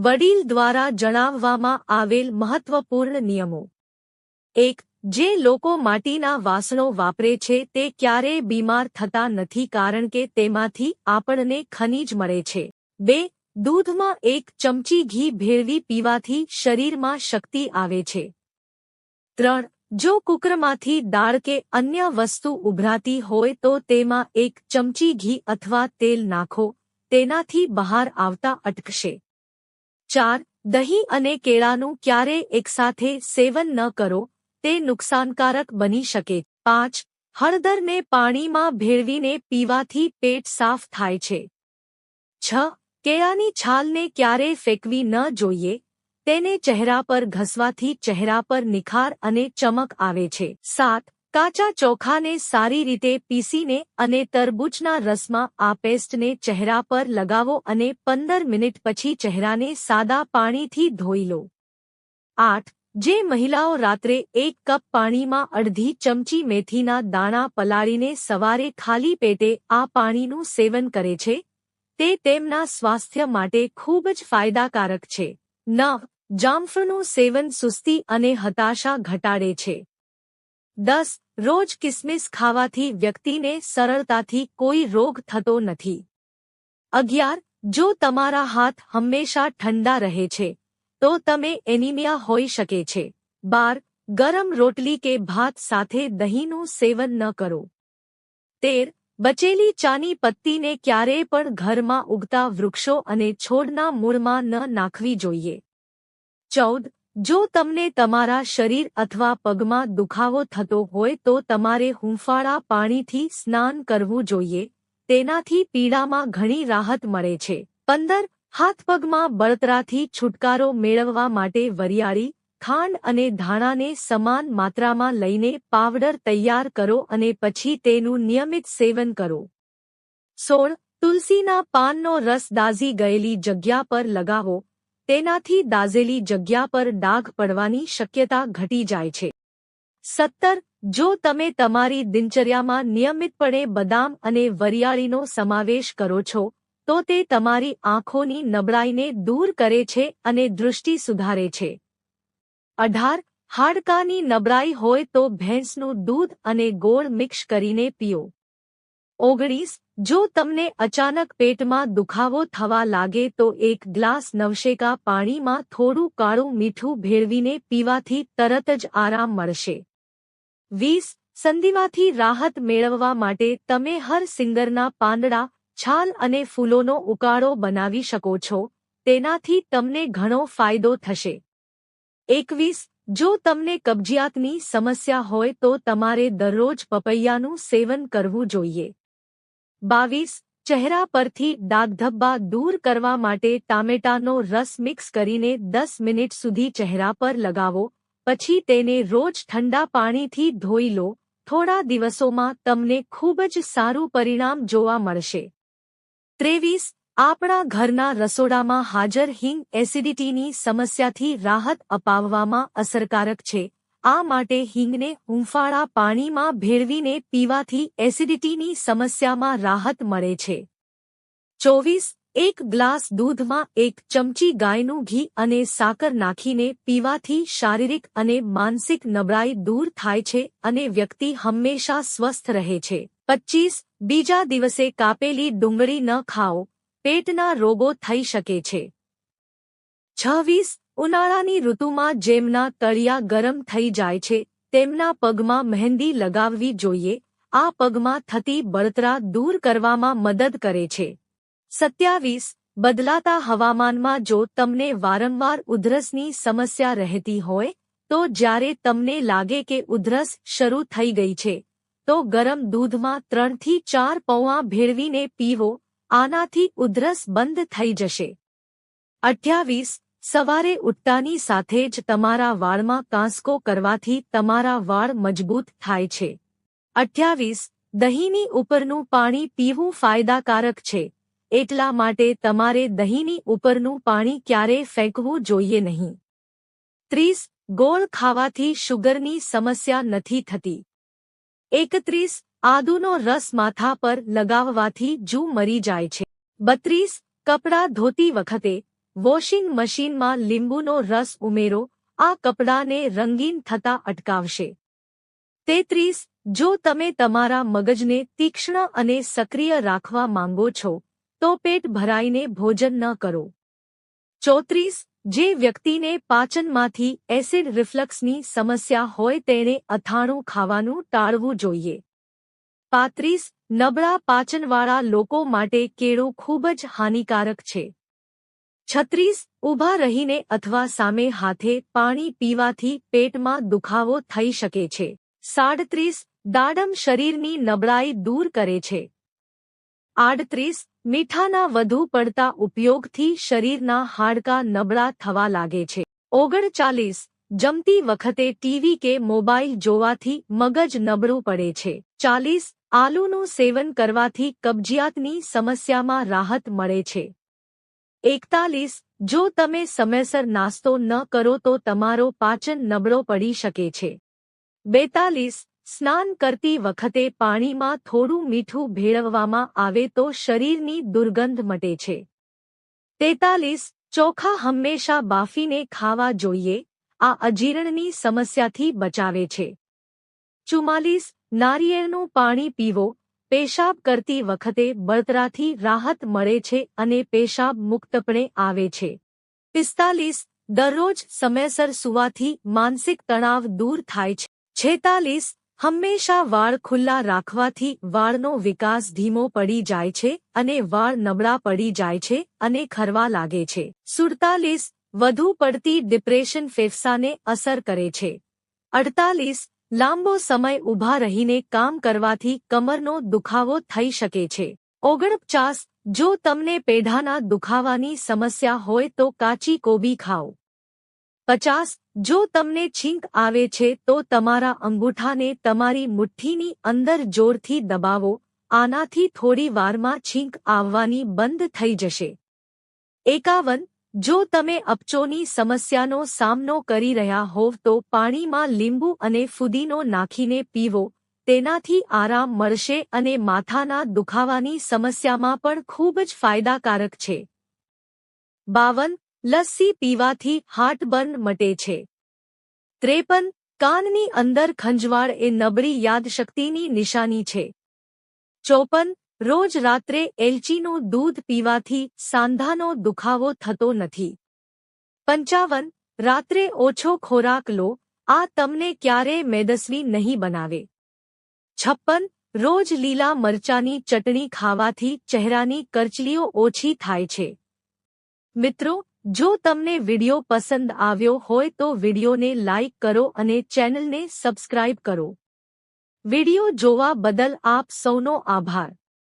વડીલ દ્વારા જણાવવામાં આવેલ મહત્વપૂર્ણ નિયમો. એક, જે લોકો માટીના વાસણો વાપરે છે તે ક્યારેય બીમાર થતા નથી કારણ કે તેમાંથી આપણને ખનીજ મળે છે. બે, દૂધમાં એક ચમચી ઘી ભેળવી પીવાથી શરીરમાં શક્તિ આવે છે. ત્રણ, જો કુકરમાંથી દાળ કે અન્ય વસ્તુ ઉભરાતી હોય તો તેમાં એક ચમચી ઘી અથવા તેલ નાખો, તેનાથી બહાર આવતા અટકશે. ચાર, દહીં અને કેળાનું ક્યારે એકસાથે સેવન ન કરો, તે નુકસાનકારક બની શકે. પાંચ, હળદરને પાણીમાં ભેળવીને પીવાથી પેટ સાફ થાય છે. છ, કેળાની છાલને ક્યારે ફેંકવી ન જોઈએ, તેને ચહેરા પર ઘસવાથી ચહેરા પર નિખાર અને ચમક આવે છે. સાત કાચા ચોખાને સારી રીતે પીસીને અને તરબૂચના રસમાં આ પેસ્ટને ચહેરા પર લગાવો અને પંદર મિનિટ પછી ચહેરાને સાદા પાણીથી ધોઈ લો. આઠ. જે મહિલાઓ રાત્રે એક કપ પાણીમાં અડધી ચમચી મેથીના દાણા પલાળીને સવારે ખાલી પેટે આ પાણીનું સેવન કરે છે, તે તેમના સ્વાસ્થ્ય માટે ખૂબ જ ફાયદાકારક છે. નવ. જામફળનું સેવન સુસ્તી અને હતાશા ઘટાડે છે. દસ, રોજ કિસમિસ ખાવાથી વ્યક્તિને સરળતાથી કોઈ રોગ થતો નથી. અગિયાર, જો તમારા હાથ હંમેશા ઠંડા રહે છે, તો તમે એનિમિયા હોઈ શકે છે. બાર, ગરમ રોટલી કે ભાત સાથે દહીંનું સેવન ન કરો. તેર, બચેલી ચાની પત્તીને ક્યારેય પણ ઘરમાં ઉગતા વૃક્ષો અને છોડના મૂળમાં ન નાખવી જોઈએ. ચૌદ જો તમને તમારા શરીર અથવા પગમાં દુખાવો થતો હોય તો તમારે હુંફાળા પાણીથી સ્નાન કરવું જોઈએ. તેનાથી પીડામાં ઘણી રાહત મળે છે. પંદર હાથપગમાં બળતરાથી છુટકારો મેળવવા માટે વરિયાળી, ખાંડ અને ધાણાને સમાન માત્રામાં લઈને પાવડર તૈયાર કરો અને પછી તેનું નિયમિત સેવન કરો. સોળ, તુલસીના પાનનો રસ દાઝી ગયેલી જગ્યા પર લગાવો. તેનાથી દાઝેલી જગ્યા પર ડાઘ પડવાની શક્યતા ઘટી જાય છે. સત્તર, જો તમે તમારી દિનચર્યામાં નિયમિતપણે બદામ અને વરિયાળીનો સમાવેશ કરો છો, તો તે તમારી આંખોની નબળાઈને દૂર કરે છે અને દૃષ્ટિ સુધારે છે. અઢાર, હાડકાની નબળાઈ હોય તો ભેંસનું દૂધ અને ગોળ મિક્સ કરીને પીઓ. ઓગણીસ જો તમને અચાનક પેટમાં દુખાવો થવા લાગે તો એક ગ્લાસ નવશેકા પાણીમાં થોડું કાળું મીઠું ભેળવીને પીવાથી તરત જ આરામ મળશે. વીસ સંધિવાથી રાહત મેળવવા માટે તમે હર સિંગરના પાંદડા, છાલ અને ફૂલોનો ઉકાળો બનાવી શકો છો, તેનાથી તમને ઘણો ફાયદો થશે. એકવીસ, જો તમને કબજિયાતની સમસ્યા હોય તો તમારે દરરોજ પપૈયાનું સેવન કરવું જોઈએ. બાવીસ, ચહેરા પરથી ડાઘધબ્બા દૂર કરવા માટે ટામેટાનો રસ મિક્સ કરીને દસ મિનિટ સુધી ચહેરા પર લગાવો, પછી તેને રોજ ઠંડા પાણીથી ધોઈ લો, થોડા દિવસોમાં તમને ખૂબ જ સારું પરિણામ જોવા મળશે. ત્રેવીસ, આપણા ઘરના રસોડામાં હાજર હિંગ એસિડિટીની સમસ્યાથી રાહત અપાવવામાં અસરકારક છે. આ માટે હિંગને હુંફાળા પાણીમાં ભેળવીને પીવાથી એસિડિટીની સમસ્યામાં રાહત મળે છે. ચોવીસ, એક ગ્લાસ દૂધમાં એક ચમચી ગાયનું ઘી અને સાકર નાખીને પીવાથી શારીરિક અને માનસિક નબળાઈ દૂર થાય છે અને વ્યક્તિ હંમેશા સ્વસ્થ રહે છે. પચ્ચીસ, બીજા દિવસે કાપેલી ડુંગળી ન ખાઓ, પેટના રોગો થઈ શકે છે. છવ્વીસ ઉનાળાની ઋતુમાં જેમના તળિયા ગરમ થઈ જાય છે, તેમના પગમાં મહેંદી લગાવવી જોઈએ. આ પગમાં થતી બળતરા દૂર કરવામાં મદદ કરે છે. સત્યાવીસ, બદલાતા હવામાનમાં જો તમને વારંવાર ઉધરસની સમસ્યા રહેતી હોય, તો જ્યારે તમને લાગે કે ઉધરસ શરૂ થઈ ગઈ છે, તો ગરમ દૂધમાં ત્રણથી ચાર પૌવા ભેળવીને પીવો. આનાથી ઉધરસ બંધ થઈ જશે. અઠ્યાવીસ સવારે ઉઠતાની સાથે જ તમારા વાળમાં કાંસકો કરવાથી તમારા વાળ મજબૂત થાય છે. અઠ્યાવીસ, દહીંની ઉપરનું પાણી પીવું ફાયદાકારક છે. એટલા માટે તમારે દહીંની ઉપરનું પાણી ક્યારેય ફેંકવું જોઈએ નહીં. ત્રીસ, ગોળ ખાવાથી શુગરની સમસ્યા નથી થતી. એકત્રીસ, આદુનો રસ માથા પર લગાવવાથી જૂ મરી જાય છે. બત્રીસ, કપડાં ધોતી વખતે વોશિંગ મશીનમાં લીંબુનો રસ ઉમેરો, આ કપડાને રંગીન થતા અટકાવશે. તેત્રીસ, જો તમે તમારા મગજને તીક્ષ્ણ અને સક્રિય રાખવા માંગો છો, તો પેટ ભરાઈને ભોજન ન કરો. ચોત્રીસ, જે વ્યક્તિને પાચનમાંથી એસિડ રિફ્લક્સની સમસ્યા હોય તેણે અથાણું ખાવાનું ટાળવું જોઈએ. પાંત્રીસ, નબળા પાચનવાળા લોકો માટે કેળું ખૂબ જ હાનિકારક છે. છત્રીસ ઊભા રહીને અથવા સામે હાથે પાણી પીવાથી પેટમાં દુખાવો થઈ શકે છે. સાડત્રીસ દાડમ શરીરની નબળાઈ દૂર કરે છે. આડત્રીસ મીઠાના વધુ પડતા ઉપયોગથી શરીરના હાડકાં નબળા થવા લાગે છે. ઓગણચાલીસ જમતી વખતે ટીવી કે મોબાઈલ જોવાથી મગજ નબળું પડે છે. ચાલીસ આલુનું સેવન કરવાથી કબજિયાતની સમસ્યામાં રાહત મળે છે. એકતાલીસ, જો તમે સમયસર નાસ્તો ન કરો તો તમારો પાચન નબળો પડી શકે છે. બેતાલીસ, સ્નાન કરતી વખતે પાણીમાં થોડું મીઠું ભેળવવામાં આવે તો શરીરની દુર્ગંધ મટે છે. તેતાલીસ, ચોખા હંમેશા બાફીને ખાવા જોઈએ, આ અજીર્ણની સમસ્યાથી બચાવે છે. ચુમ્માલીસ, નારિયેળનું પાણી પીવો પેશાબ કરતી વખતે બળતરાથી રાહત મળે છે અને પેશાબ મુક્તપણે આવે છે. પિસ્તાલીસ, દરરોજ સમયસર સુવાથી માનસિક તણાવ દૂર થાય છે. છેતાલીસ, હંમેશા વાળ ખુલ્લા રાખવાથી વાળનો વિકાસ ધીમો પડી જાય છે અને વાળ નબળા પડી જાય છે અને ખરવા લાગે છે. સુડતાલીસ, વધુ પડતી ડિપ્રેશન ફેફસાને અસર કરે છે. અડતાલીસ લાંબો સમય ઊભા રહીને કામ કરવાથી કમરનો દુખાવો થઈ શકે છે. ઓગણપચાસ, જો તમને પેઢાના દુખાવાની સમસ્યા હોય તો કાચી કોબી ખાઓ. પચાસ, જો તમને છીંક આવે છે તો તમારા અંગૂઠાને તમારી મુઠ્ઠીની અંદર જોરથી દબાવો, આનાથી થોડી વારમાં છીંક આવવાની બંધ થઈ જશે. એકાવન જો તમે અપચોની સમસ્યાનો સામનો કરી રહ્યા હોવ તો પાણીમાં લીંબુ અને ફુદીનો નાખીને પીવો, તેનાથી આરામ મળશે અને માથાના દુખાવાની સમસ્યામાં પણ ખૂબ જ ફાયદાકારક છે. બાવન, લસ્સી પીવાથી હાર્ટબર્ન મટે છે. ત્રેપન, કાનની અંદર ખંજવાળ એ નબળી યાદશક્તિની નિશાની છે. ચોપન રોજ રાત્રે એલચીનું દૂધ પીવાથી સાંધાનો દુખાવો થતો નથી. પંચાવન, રાત્રે ઓછો ખોરાક લો, આ તમને ક્યારે મેદસ્વી નહીં બનાવે. છપ્પન, રોજ લીલા મરચાની ચટણી ખાવાથી ચહેરાની કરચલીઓ ઓછી થાય છે. મિત્રો, જો તમને વિડિયો પસંદ આવ્યો હોય તો વિડિયોને લાઇક કરો અને ચેનલને સબસ્ક્રાઇબ કરો. વિડિયો જોવા બદલ આપ સૌનો આભાર.